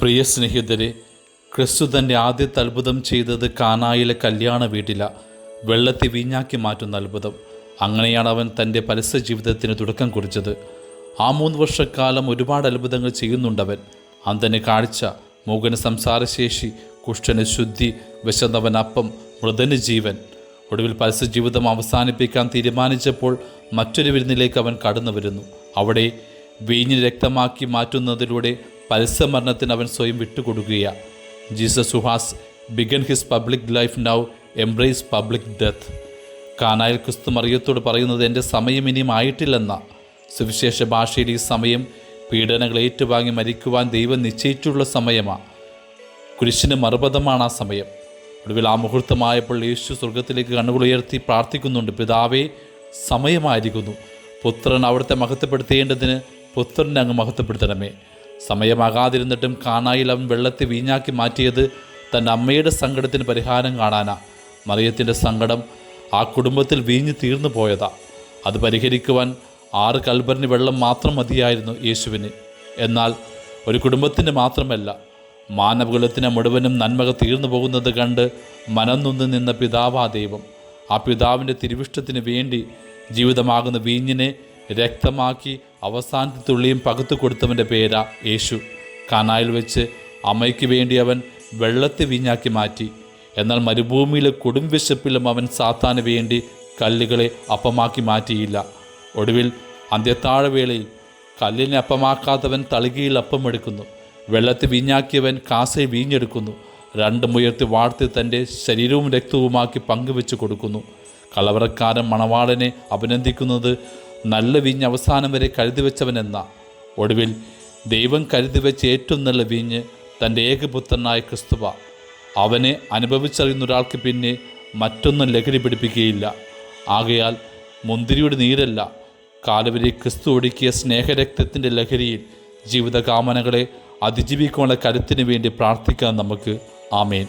പ്രിയ സ്നേഹിതരെ ക്രിസ്തു തന്റെ ആദ്യത്തെ അത്ഭുതം ചെയ്തത് കാനായിലെ കല്യാണ വീട്ടില. വെള്ളത്തെ വീഞ്ഞാക്കി മാറ്റുന്ന അത്ഭുതം. അങ്ങനെയാണ് അവൻ തന്റെ പരസ്യ ജീവിതത്തിന് തുടക്കം കുറിച്ചത്. ആ മൂന്ന് വർഷക്കാലം ഒരുപാട് അത്ഭുതങ്ങൾ ചെയ്യുന്നുണ്ടവൻ അന്തന് കാഴ്ച മൂകന് സംസാരശേഷി കുഷ്ഠന് ശുദ്ധി വിശന്നവൻ അപ്പം മൃതന് ജീവൻ. ഒടുവിൽ പരസ്യ ജീവിതം അവസാനിപ്പിക്കാൻ തീരുമാനിച്ചപ്പോൾ മറ്റൊരു വിരുന്നിലേക്ക് അവൻ കടന്നു വരുന്നു. അവിടെ വീഞ്ഞ് രക്തമാക്കി മാറ്റുന്നതിലൂടെ പരസ്യമരണത്തിന് അവൻ സ്വയം വിട്ടുകൊടുക്കുകയാണ് Jesus who has began his public life now embrace public death. കാനായിൽ ക്രിസ്തു മറിയത്തോട് പറയുന്നത് എന്റെ സമയം ഇനിയും ആയിട്ടില്ലെന്ന. സുവിശേഷ ഭാഷയിൽ ഈ സമയം പീഡനങ്ങൾ ഏറ്റുവാങ്ങി മരിക്കുവാൻ ദൈവം നിശ്ചയിച്ചുള്ള സമയമാണ് കുരിശിന് മറുപദമാണ് ആ സമയം. ഒടുവിൽ ആ മുഹൂർത്തമായപ്പോൾ യേശു സ്വർഗത്തിലേക്ക് കണ്ണുകളുയർത്തി പ്രാർത്ഥിക്കുന്നുണ്ട് പിതാവേ സമയമായിരിക്കുന്നു. പുത്രൻ അവിടുത്തെ മഹത്വപ്പെടുത്തേണ്ടതിന് പുത്രനെ അങ്ങ് മഹത്വപ്പെടുത്തണമേ. സമയമാകാതിരുന്നിട്ടും കാണായിൽ അവൻ വെള്ളത്തെ വീഞ്ഞാക്കി മാറ്റിയത് തന്റെ അമ്മയുടെ സങ്കടത്തിന് പരിഹാരം കാണാനാ. മറിയത്തിന്റെ സങ്കടം ആ കുടുംബത്തിൽ വീഞ്ഞു തീർന്നു പോയതാ. അത് പരിഹരിക്കുവാൻ ആറ് കൽബറിന് വെള്ളം മാത്രം മതിയായിരുന്നു യേശുവിന്. എന്നാൽ ഒരു കുടുംബത്തിന് മാത്രമല്ല മാനവകുലത്തിന് മുഴുവനും നന്മക തീർന്നു പോകുന്നത് കണ്ട് മനം നൊന്ന് നിന്ന പിതാവാ ദൈവം. ആ പിതാവിന്റെ തിരുവിഷ്ടത്തിന് വേണ്ടി ജീവിതമാകുന്ന വീഞ്ഞിനെ രക്തമാക്കി അവസാനത്തെ തുള്ളിയും പകുത്തു കൊടുത്തവന്റെ പേരാ യേശു. കാനായിൽ വെച്ച് അമ്മയ്ക്ക് വേണ്ടി അവൻ വെള്ളത്തെ വീഞ്ഞാക്കി മാറ്റി. എന്നാൽ മരുഭൂമിയിലെ കൊടും വിശപ്പിലും അവൻ സാത്താന് വേണ്ടി കല്ലുകളെ അപ്പമാക്കി മാറ്റിയില്ല. ഒടുവിൽ അന്ത്യത്താഴവേളയിൽ കല്ലിനെ അപ്പമാക്കാത്തവൻ തളികയിൽ അപ്പമെടുക്കുന്നു വെള്ളത്തിൽ വീഞ്ഞാക്കിയവൻ കാസയെ വീഞ്ഞെടുക്കുന്നു. രണ്ടും ഉയർത്തി വാഴ്ത്തി തന്റെ ശരീരവും രക്തവുമാക്കി പങ്കുവെച്ച് കൊടുക്കുന്നു. കലവറക്കാരൻ മണവാളനെ അഭിനന്ദിക്കുന്നത് നല്ല വീഞ്ഞ് അവസാനം വരെ കരുതി വെച്ചവനെന്ന. ഒടുവിൽ ദൈവം കരുതി വെച്ച ഏറ്റവും നല്ല വീഞ്ഞ് തന്റെ ഏകപുത്രനായ ക്രിസ്തുവ. അവനെ അനുഭവിച്ചറിയുന്ന ഒരാൾക്ക് പിന്നെ മറ്റൊന്നും ലഹരി പിടിപ്പിക്കുകയില്ല. ആകയാൽ മുന്തിരിയുടെ നീരല്ല. കാലവരി ക്രിസ്തു ഒടുക്കിയ സ്നേഹരക്തത്തിന്റെ ലഹരിയിൽ ജീവിതകാമനകളെ അതിജീവിക്കാനുള്ള കരുത്തിന് വേണ്ടി പ്രാർത്ഥിക്കാൻ നമുക്ക്. ആമേൻ.